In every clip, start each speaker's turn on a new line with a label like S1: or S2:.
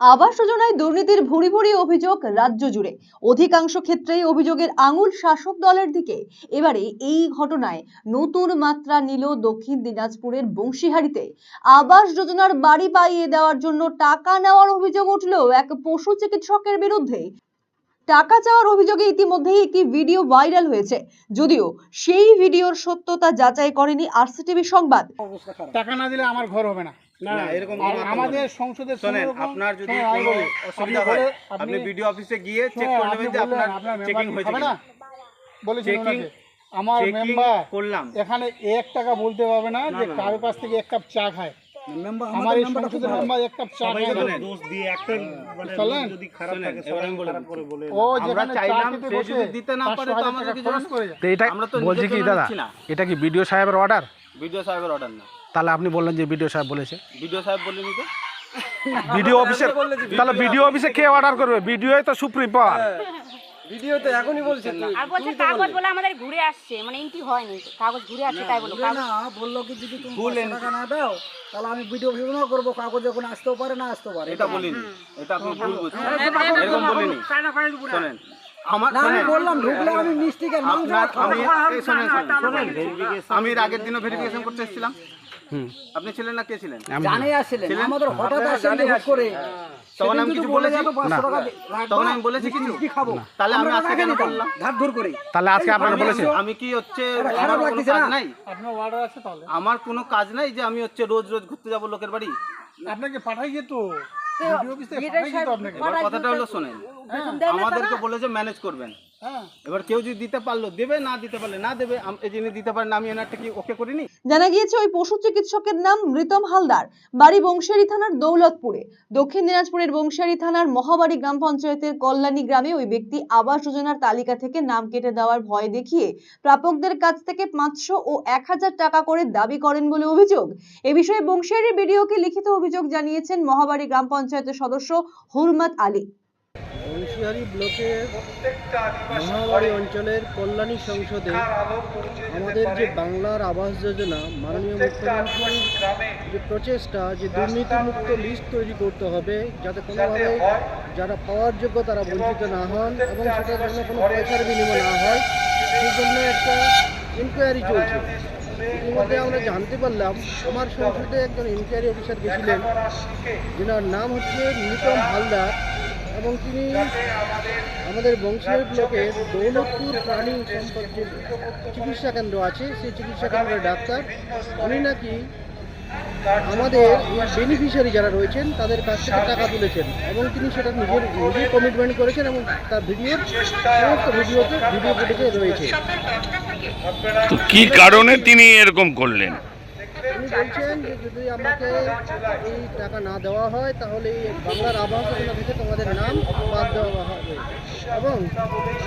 S1: আবাস যোজনায় দুর্নীতির ভুরি ভুরি অভিযোগ রাজ্য জুড়ে। অধিকাংশ ক্ষেত্রেই অভিযোগের আঙুল শাসক দলের দিকে। এবারে এই ঘটনায় নতুন মাত্রা নিল দক্ষিণ দিনাজপুরের বংশীহারিতে। আবাস যোজনার বাড়ি পাইয়ে দেওয়ার জন্য টাকা নেওয়ার অভিযোগ উঠল এক পশু চিকিৎসকের বিরুদ্ধে। টাকা চাওয়ার অভিযোগে ইতিমধ্যেই একটি ভিডিও ভাইরাল হয়েছে। যদিও সেই ভিডিওর সত্যতা যাচাই করেনি আরসিটিভি সংবাদ।
S2: টাকা না দিলে আমার ঘর হবে না।
S3: না এরকম
S2: আর
S3: কোনো কথা
S2: আমাদের সংসদে
S3: শোনেন আপনার যদি কোনো অসুবিধা হয় আপনি বিডিও অফিসে গিয়ে চেক করে নেবেন যে আপনার চেকিং হয়েছে কিনা।
S2: বলেছি আমার মেম্বার
S3: করলাম।
S2: এখানে এক টাকা বলতে পারবে না যে। কারও কাছ থেকে এক কাপ চা খায়। আমার এই সংসদের মেম্বার এক কাপ চা খায়।
S4: দোষ দিয়ে একটা মানে যদি খারাপ থাকে সবাই
S3: আমি বলে
S4: খারাপ
S3: দিচ্ছি।
S4: করে বলে
S2: ও
S3: আমরা
S2: যেখানে
S3: চাইলাম সে যদি দিতে না পারে তো আমাদের কিছু
S2: করে যায়।
S5: এটা
S3: আমরা তো
S5: বলছি কি দাদা? এটা কি বিডিও সাহেবের অর্ডার
S3: বিডিও সাহেবের অর্ডার না।
S5: তাহলে আপনি বললেন যে বিডিও সাহেব বলেছে।
S3: বিডিও সাহেব বললেন তো?
S5: বিডিও অফিসের তাহলে বিডিও অফিসে কে অর্ডার করবে? বিডিওই তো সুপ্রিম পাওয়ার।
S6: আর বলছে কাগজ বলে আমাদের ঘুরে আসছে মানে এন্ট্রি হয়নি কাগজ ঘুরে আসছে তাই বলো।
S7: না বলল কি যদি তুমি টাকা না দাও তাহলে আমি ভিডিও ভিডিও করব? কাগজ যখন আসতেও পারে না আসতেও পারে।
S3: এটা বলিনি। এটা আপনি ভুল বুঝছেন। এরকম বলিনি। শোনেন।
S7: আমি বললাম ঢুকলে আমি মিষ্টিকে মাংস
S3: আপনার
S7: খাব।
S3: আমি এই শোনেন শোনেন। আমি এর আগের দিনও ভেরিফিকেশন করতে এসেছিলাম। আপনি ছিলেন না কে ছিলেন?
S7: জানে আসছিলেন। আমাদের হঠাৎ আসলেন হুট করে।
S3: তখন আমি কিছু
S7: বলে
S3: বলেছি? তখন আমি বলেছি কিছু?
S7: মিষ্টি খাব।
S3: তাহলে আমি
S7: আমরা
S3: আজকে কেন বললাম?
S7: ধার ধর করে।
S5: তাহলে আজকে আপনারা
S3: আমি-
S5: বলেছে
S3: আমি কি হচ্ছে আমার
S7: খারাপ
S3: কোনো
S7: লাগতেছে
S3: কাজ
S7: না?
S3: নাই?
S2: আপনার অর্ডার আছে তাহলে।
S3: আমার কোনো কাজ নাই যে আমি হচ্ছে রোজ রোজ ঘুরতে যাব লোকের বাড়ি?
S2: আপনাকে পাঠাই যেত ভিডিও অফিস থেকে আপনাকে।
S3: কথাটা হলো শোনেন। আমাদেরকে বলেছে ম্যানেজ করবেন।
S2: হ্যাঁ
S3: এবার কেউ যদি দিতে পারল দেবে না দিতে পারলে না দেবে এই যিনি দিতে পারেন আমি এনারটা কি ওকে করিনি?
S1: জানা গিয়েছে ওই পশু চিকিৎসকের নাম মৃতম হালদার বাড়ি বংশারী থানার দৌলতপুরে। দক্ষিণ দিনাজপুরের বংশারী থানার মহাবাড়ি গ্রাম পঞ্চায়েতের কল্যাণী গ্রামে ওই ব্যক্তি আবাস যোজনার তালিকা থেকে নাম কেটে দেওয়ার ভয় দেখিয়ে প্রাপকদের কাছ থেকে পাঁচশো ও এক হাজার টাকা করে দাবি করেন বলে অভিযোগ। এ বিষয়ে বংশিয়ারি বিডিওকে লিখিত অভিযোগ জানিয়েছেন মহাবাড়ি গ্রাম পঞ্চায়েতের সদস্য হুরমাত আলী।
S8: বংশীহারি ব্লকের মহাবাড়ি অঞ্চলের কল্যাণী সংসদে আমাদের যে বাংলার আবাস যোজনা, মাননীয় মুখ্যমন্ত্রীর যে প্রচেষ্টা, যে দুর্নীতিমুক্ত লিস্ট তৈরি করতে হবে, যাতে কোনোভাবে যারা পাওয়ার যোগ্য তারা বঞ্চিত না হন এবং সেটার জন্য কোনো পয়সার বিনিময় না হয়, সেই জন্য একটা ইনকোয়ারি চলছে। ইতিমধ্যে আমরা জানতে পারলাম, আমার সংসদে একজন ইনকোয়ারি অফিসার গেছিলেন, যেনার নাম হচ্ছে নিতম হালদার। এবং তিনি আমাদের বংশীয় ব্লকের দৌলতপুর প্রাণী সম্পদ চিকিৎসা কেন্দ্র আছে। সেই চিকিৎসা কেন্দ্রের ডাক্তার। উনি নাকি আমাদের বেনিফিশিয়ারি যারা রয়েছেন, তাদের কাছ থেকে টাকা তুলেছেন এবং তিনি সেটা নিজের নিজে কমিটমেন্ট করেছেন এবং তার ভিডিওর সমস্ত ভিডিওতে ভিডিও ফুটেজে রয়েছে।
S9: কি কারণে তিনি এরকম করলেন?
S8: উনি বলছেন যে যদি আমাকে এই টাকা না দেওয়া হয়, তাহলে এই বাংলার আবাস যোজনা থেকে তোমাদের নাম বাদ দেওয়া হবে। এবং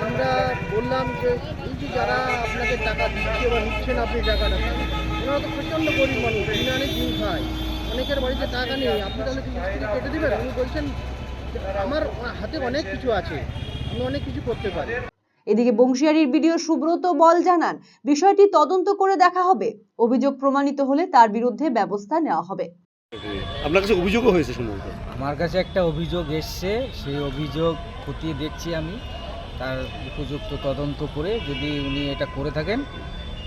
S8: আমরা বললাম যে এই যে যারা আপনাকে টাকা দিচ্ছে বা নিচ্ছেন আপনি টাকাটা, ওনারা তো প্রচণ্ড গরিব মানুষ দিনে অনেক দিন খায়। অনেকের বাড়িতে টাকা নেই, আপনি তাহলে কি স্ত্রী কেটে দেবেন? উনি বলছেন আমার হাতে অনেক কিছু আছে, আমি অনেক কিছু করতে পারি।
S1: এদিকে বংশিয়ারির ভিডিও সুব্রত বল জানান বিষয়টি তদন্ত করে দেখা হবে। অভিযোগ প্রমাণিত হলে তার বিরুদ্ধে ব্যবস্থা নেওয়া হবে।
S4: আপনার কাছে অভিযোগও হয়েছে সম্ভবত?
S10: আমার কাছে একটা অভিযোগ এসছে সেই অভিযোগ খতিয়ে দেখছি আমি। তার উপযুক্ত তদন্ত করে যদি উনি এটা করে থাকেন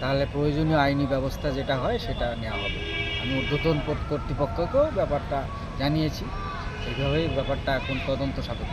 S10: তাহলে প্রয়োজনীয় আইনি ব্যবস্থা যেটা হয় সেটা নেওয়া হবে। আমি ঊর্ধ্বতন কর্তৃপক্ষকেও ব্যাপারটা জানিয়েছি। এইভাবেই ব্যাপারটা এখন তদন্ত সাপেক্ষ।